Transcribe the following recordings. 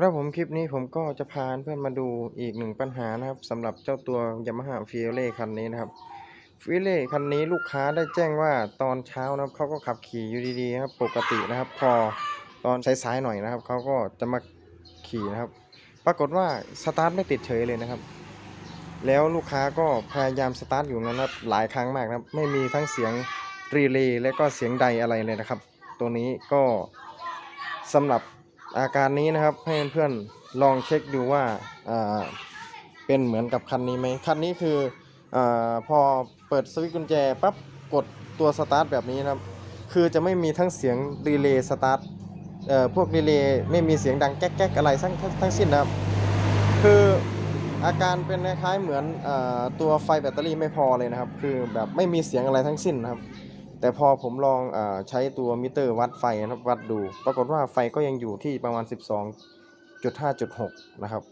ครับผมคลิปนี้ผมก็จะพาเพื่อนมาดูอีกหนึ่งปัญหานะครับสำหรับเจ้าตัว Yamaha f i o l e คันนี้นะครับ f i o l e คันนี้ลูกค้าได้แจ้งว่าตอนเช้านะครับเขาก็ขับขี่อยู่ดีๆนะครับปกตินะครับ พอตอนสายๆหน่อยนะครับเขาก็จะมาขี่นะครับ ปรากฏว่าสตาร์ทไม่ติดเฉยเลยนะครับ แล้วลูกค้าก็พยายามสตาร์ทอยู่นั้นนะครับหลายครั้งมากนะครับ ไม่มีทั้งเสียงรีเลย์และก็เสียงใดอะไรเลยนะครับ ตัวนี้ก็สำหรับ อาการนี้นะครับให้เพื่อนๆลองเช็คดูว่าเป็นเหมือนกับคันนี้ไหมคันนี้คืออพอเปิดสวิตช์กุญแจปั๊บกดตัวสตาร์ทแบบนี้นะครับ คือจะไม่มีทั้งเสียงรีเลย์สตาร์ทพวกรีเลย์ไม่มีเสียงดังแก๊กๆอะไรทั้งทั้งทั้งสิ้นนะครับ คืออาการเป็นคล้ายๆเหมือนอตัวไฟแบตเตอรี่ไม่พอเลยนะครับ คือแบบไม่มีเสียงอะไรทั้งสิ้นนะครับ แต่พอผมลองอใช้ตัวมิเตอร์วัดไฟนะครับวัดดู ปรากฏว่าไฟก็ยังอยู่ที่ประมาณ 12.5.6 นะครับ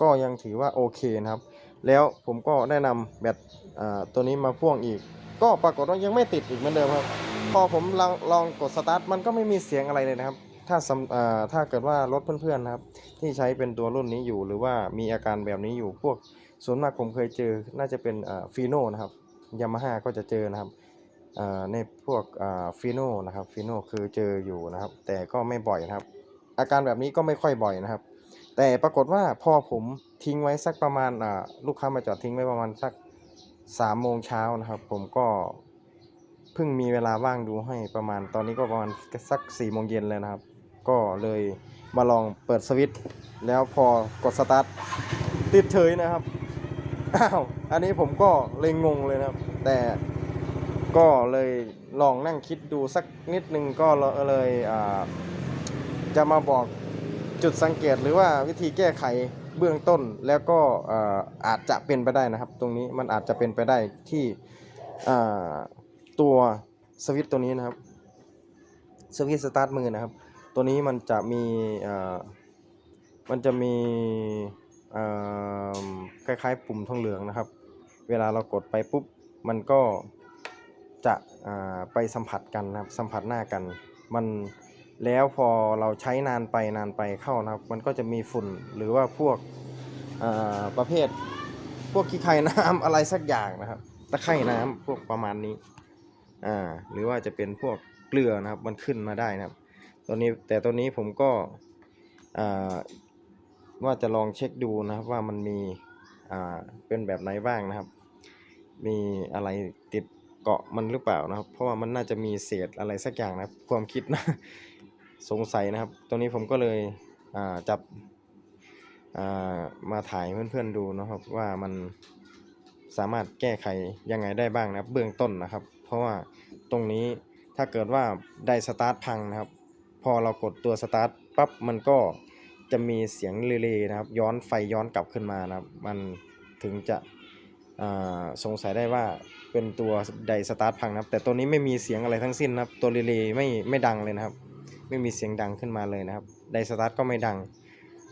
ก็ยังถือว่าโอเคนะครับ แล้วผมก็ได้นำแบตตัวนี้มาพ่วงอีก ก็ปรากฏว่ายังไม่ติดอีกเหมือนเดิมครับ พอผมลองลองกดสตาร์ทมันก็ไม่มีเสียงอะไรเลยนะครับ ถ้าถ้าเกิดว่ารถเพื่อนๆนะครับ ที่ใช้เป็นตัวรุ่นนี้อยู่หรือว่ามีอาการแบบนี้อยู่พวกส่วนมากผมเคยเจอน่าจะเป็นฟีโน่นะครับยามาฮ่าก็จะเจอนะครับ ในพวกฟีโน่นะครับฟีโน่คือเจออยู่นะครับ แต่ก็ไม่บ่อยนะครับ อาการแบบนี้ก็ไม่ค่อยบ่อยนะครับ แต่ปรากฏว่าพอผมทิ้งไว้สักประมาณลูกค้ามาจอดทิ้งไว้ประมาณสักสามโมงเช้านะครับ ผมก็เพิ่งมีเวลาว่างดูให้ประมาณตอนนี้ก็ประมาณสักสี่โมงเย็นเลยนะครับ ก็เลยมาลองเปิดสวิตช์แล้วพอกดสตาร์ทติดเฉยนะครับอ้าวอันนี้ผมก็เลยงงเลยนะครับ แต่ ก็เลยลองนั่งคิดดูสักนิดนึงก็เลยอ่าจะมาบอกจุดสังเกตหรือว่าวิธีแก้ไขเบื้องต้นแล้วก็อาอาจจะเป็นไปได้นะครับ ตรงนี้มันอาจจะเป็นไปได้ที่ตัวสวิตตัวนี้นะครับสวิตสตาร์ทมือนะครับ ตัวนี้มันจะมีมันจะมีคล้ายๆ ปุ่มทองเหลืองนะครับ เวลาเรากดไปปุ๊บมันก็ จะไปสัมผัสกันนะครับสัมผัสหน้ากัน มันแล้วพอเราใช้นานไปนานไปเข้านะครับ มันก็จะมีฝุ่นหรือว่าพวกประเภท พวกขี้ไข่น้ำอะไรสักอย่างนะครับตะไคร่น้ำพวกประมาณนี้อ่าหรือว่าจะเป็นพวกเกลือนะครับ มันขึ้นมาได้นะครับ ตัวนี้แต่ตัวนี้ผมก็ว่าจะลองเช็คดูนะครับว่ามันมีเป็นแบบไหนบ้างนะครับ มีอะไรติด เกาะมันหรือเปล่านะครับ เพราะว่ามันน่าจะมีเศษอะไรสักอย่างนะครับ ความคิดนะสงสัยนะครับ ตัวนี้ผมก็เลยจับามาถ่ายเพื่อนๆดูนะครับว่ามันสามารถแก้ไขยังไงได้บ้างนะครับ เบื้องต้นนะครับ เพราะว่าตรงนี้ถ้าเกิดว่าได้สตาร์ทพังนะครับ พอเรากดตัวสตาร์ทปั๊บมันก็จะมีเสียงเรเลยนะครับ ย้อนไฟย้อนกลับขึ้นมานะครับ มันถึงจะ สงสัยได้ว่าเป็นตัวไดสตาร์ทพังนะครับ แต่ตัวนี้ไม่มีเสียงอะไรทั้งสิ้นนะครับ ตัวเรเลย์ไม่ไม่ดังเลยนะครับ ไม่มีเสียงดังขึ้นมาเลยนะครับ ไดสตาร์ทก็ไม่ดัง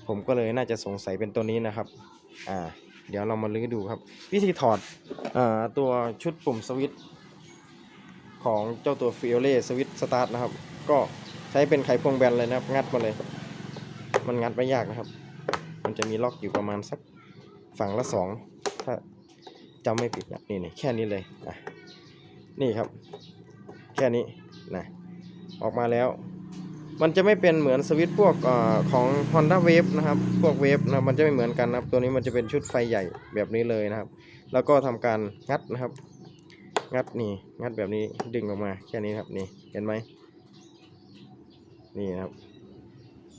ผมก็เลยน่าจะสงสัยเป็นตัวนี้นะครับ อ่า เดี๋ยวเรามาลื้อดูครับ วิธีถอดอตัวชุดปุ่มสวิตของเจ้าตัวฟิโอเล่สวิตสตาร์ทนะครับ ก็ใช้เป็นไขควงแบนเลยนะครับ งัดมาเลย มันงัดไม่ยากนะครับ มันจะมีล็อกอยู่ประมาณสักฝั่งละสองถ้า จำไม่ผิดนะนี่นี่แค่นี้เลยอะนี่ครับ แค่นี้นะออกมาแล้ว มันจะไม่เป็นเหมือนสวิตช์พวกอของ Honda Wave นะครับ พวก Wave นะมันจะไม่เหมือนกันนะครับ ตัวนี้มันจะเป็นชุดไฟใหญ่แบบนี้เลยนะครับ แล้วก็ทำการงัดนะครับ งัดนี่งัดแบบนี้ดึงออกมาแค่นี้ครับนี่เห็นไหมนี่นะครับ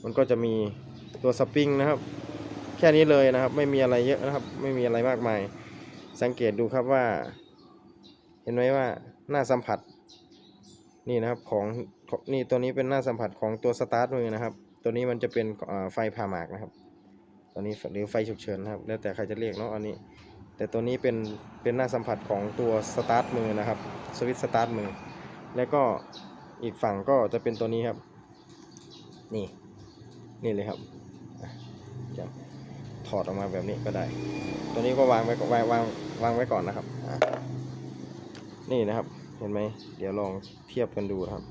มันก็จะมีตัวสปริงนะครับ แค่นี้เลยนะครับ ไม่มีอะไรเยอะนะครับ ไม่มีอะไรมากมาย สังเกตดูครับว่า เห็นไหมว่าหน้าสัมผัส นี่นะครับของของนี่ตัวนี้เป็นหน้าสัมผัสของตัวสตาร์ทมือนะครับ ตัวนี้มันจะเป็นไฟผ่าหมากนะครับตัวนี้หรือไฟฉุกเฉินนะครับ แล้วแต่ใครจะเรียกเนาะอันนี้ แต่ตัวนี้เป็นเป็นหน้าสัมผัสของตัวสตาร์ทมือนะครับสวิตสตาร์ทมือ แล้วก็อีกฝั่งก็จะเป็นตัวนี้ครับ นี่ นี่เลยครับ ถอดออกมาแบบนี้ก็ได้ ตัวนี้ก็วางไว้ก่อนวางวางวางไว้ก่อนนะครับ นี่นะครับ เห็นไหม เดี๋ยวลองเทียบกันดูนครับ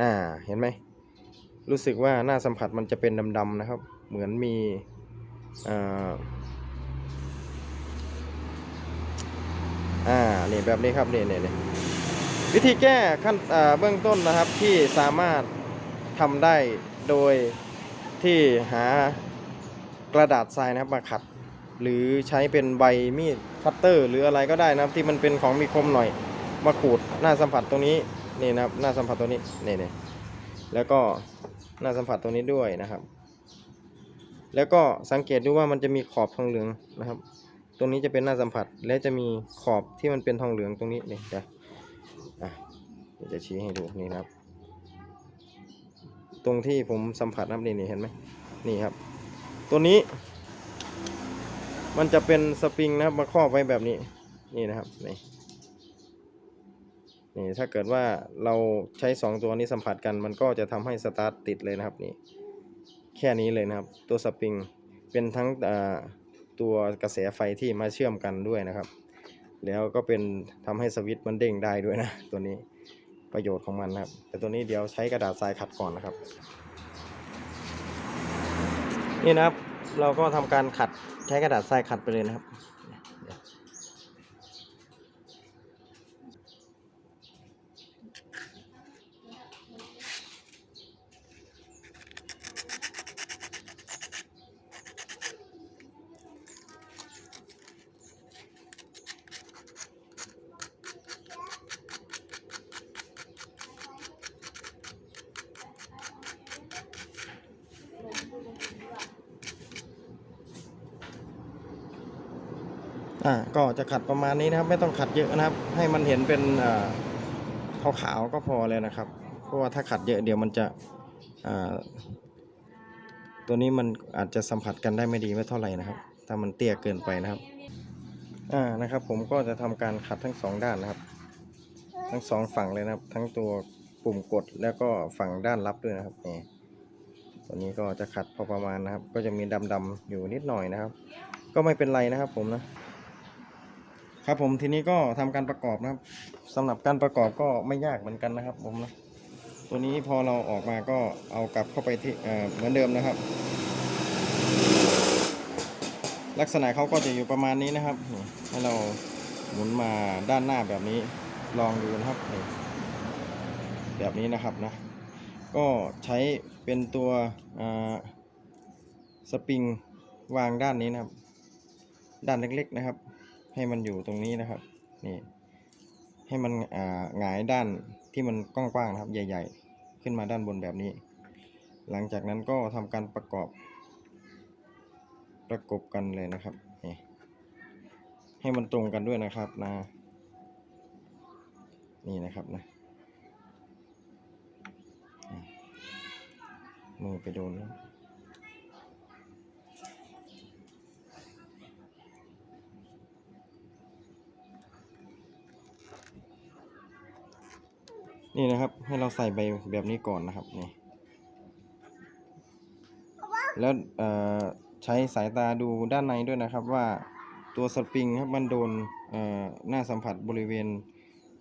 อ่า เห็นไหม รู้สึกว่าหน้าสัมผัสมันจะเป็นดำๆนะครับ เหมือนมีอ่าอ่า นี่แบบนี้ครับนี่นี่วิธีแก้ขั้นเบื้องต้นนะครับที่สามารถ ทำได้โดยที่หากระดาษทรายนะครับมาขัด หรือใช้เป็นใบมีดคัตเตอร์ หรืออะไรก็ได้นะครับที่มันเป็นของมีคมหน่อยมาขูดหน้าสัมผัสตรงนี้นี่นะครับหน้าสัมผัสตรงนี้นี่นี่แล้วก็หน้าสัมผัสตรงนี้ด้วยนะครับ แล้วก็สังเกตดูว่ามันจะมีขอบทองเหลืองนะครับ ตรงนี้จะเป็นหน้าสัมผัสและจะมีขอบที่มันเป็นทองเหลืองตรงนี้นี่เดี๋ยวอะเดี๋ยวจะชี้ให้ดูนี่นะครับ ตรงที่ผมสัมผัสนะครับนี่นี่เห็นไหมนี่ครับ ตัวนี้ มันจะเป็นสปริงนะครับมาครอบไว้แบบนี้ นี่นะครับนี่นี่ถ้าเกิดว่าเราใช้สองตัวนี้สัมผัสกัน มันก็จะทำให้สตาร์ทติดเลยนะครับนี่แค่นี้เลยนะครับ ตัวสปริงเป็นทั้งตัวกระแสไฟที่มาเชื่อมกันด้วยนะครับ แล้วก็เป็นทำให้สวิตช์มันเด้งได้ด้วยนะตัวนี้ ประโยชน์ของมันนะครับ แต่ตัวนี้เดี๋ยวใช้กระดาษทรายขัดก่อนนะครับ นี่นะครับ เราก็ทำการขัดใช้กระดาษทรายขัดไปเลยนะครับ อ่าก็จะขัดประมาณนี้นะครับ ไม่ต้องขัดเยอะนะครับ ให้มันเห็นเป็นอ่าขาวๆก็พอเลยนะครับ เพราะว่าถ้าขัดเยอะเดี๋ยวมันจะอ่าตัวนี้มันอาจจะสัมผัสกันได้ไม่ดีไม่เท่าไหร่นะครับ ถ้ามันเตี้ยเกินไปนะครับอ่านะครับ ผมก็จะทำการขัดทั้งสองด้านนะครับ ทั้งสองฝั่งเลยนะครับ ทั้งตัวปุ่มกดแล้วก็ฝั่งด้านรับด้วยนะครับนี่ตัวนี้ก็จะขัดพอประมาณนะครับ ก็จะมีดำๆอยู่นิดหน่อยนะครับ ก็ไม่เป็นไรนะครับผมนะ ครับผมทีนี้ก็ทำการประกอบนะครับสำหรับการประกอบก็ไม่ยากเหมือนกันนะครับ ผมนะตัวนี้พอเราออกมาก็เอากลับเข้าไปที่เเหมือนเดิมนะครับ ลักษณะเขาก็จะอยู่ประมาณนี้นะครับให้เราหมุนมาด้านหน้าแบบนี้ลองดูนะครับแบบนี้นะครับนะก็ใช้เป็นตัวสปริงวางด้านนี้นะครับ ด้านเล็กๆนะครับ ให้มันอยู่ตรงนี้นะครับ นี่ ให้มันอ่าหงายด้านที่มันกว้างๆนะครับ ใหญ่ ๆ ขึ้นมาด้านบนแบบนี้ หลังจากนั้นก็ทำการประกอบ ประกบกันเลยนะครับนี่ให้มันตรงกันด้วยนะครับนะนี่นะครับนะมือไปโดนนะ นี่นะครับ ให้เราใส่ใบแบบนี้ก่อนนะครับนี่แล้วเอ่อใช้สายตาดูด้านในด้วยนะครับว่าตัวสปริงครับมันโดนเอ่อหน้าสัมผัสบริเวณ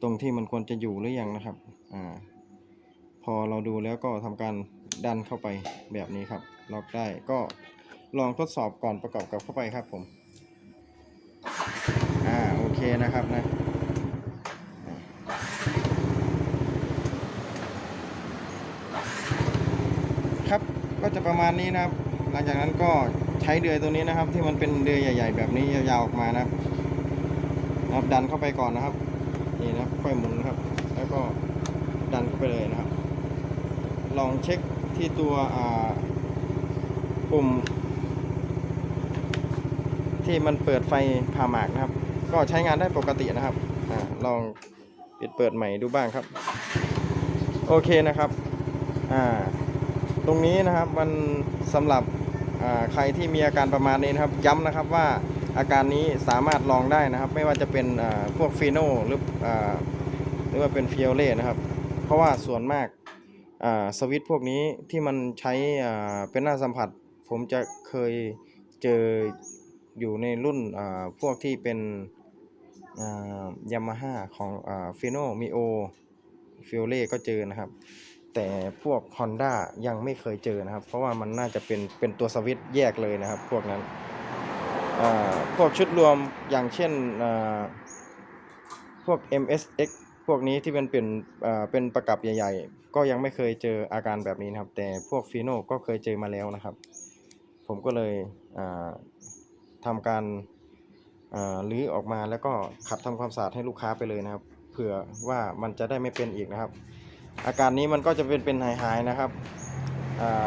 ตรงที่มันควรจะอยู่หรือยังนะครับอ่าพอเราดูแล้วก็ทำการดันเข้าไปแบบนี้ครับล็อกได้ก็ลองทดสอบก่อนประกอบกับเข้าไปครับผมอ่าโอเคนะครับนะ ครับก็จะประมาณนี้นะครับ หลังจากนั้นก็ใช้เดือยตัวนี้นะครับ ที่มันเป็นเดือยใหญ่ ๆ แบบนี้ยาวๆออกมานะครับนะครับดันเข้าไปก่อนนะครับ นี่นะครับค่อยหมุนครับ แล้วก็ดันเข้าไปเลยนะครับ ลองเช็คที่ตัวปุ่ม ที่มันเปิดไฟผ่าหมากนะครับ ก็ใช้งานได้ปกตินะครับอลองปิดเปิดใหม่ดูบ้างครับ โอเคนะครับ อ่า ตรงนี้นะครับมันสำหรับใครที่มีอาการประมาณนี้นะครับ ย้ำนะครับว่าอาการนี้สามารถลองได้นะครับ ไม่ว่าจะเป็นพวกฟีโนหรืออ่หรือว่าเป็นฟิโอเล่นะครับ เพราะว่าส่วนมากสวิตพวกนี้ที่มันใช้เป็นหน้าสัมผัส ผมจะเคยเจออยู่ในรุ่นพวกที่เป็นยามาฮ่าของฟิโนมิโอฟิโอเล่ก็เจอนะครับ แต่พวก Honda ยังไม่เคยเจอนะครับ เพราะว่ามันน่าจะเป็นเป็นตัวสวิตช์แยกเลยนะครับ พวกนั้นพวกชุดรวมอย่างเช่นพวก MSX พวกนี้ที่เป็นเป็นเป็นประกับใหญ่ ๆ ก็ยังไม่เคยเจออาการแบบนี้นะครับ แต่พวกฟีโน่ก็เคยเจอมาแล้วนะครับ ผมก็เลยทำการอ่ารื้อออกมาแล้วก็ขัดทำความสะอาดให้ลูกค้าไปเลยนะครับ เผื่อว่ามันจะได้ไม่เป็นอีกนะครับ อาการนี้มันก็จะเป็นเป็นหายๆนะครับ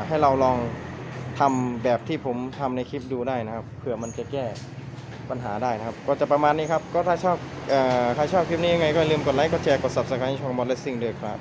ให้เราลองทำแบบที่ผมทำในคลิปดูได้นะครับเผื่อมันจะแก้ปัญหาได้นะครับ ก็จะประมาณนี้ครับ ก็ถ้าชอบอใครชอบคลิปนี้ยังไงก็อย่าลืมกดไลค์กดแชร์กด subscribe ช่องบอลเลสซิ่งด้วยครับ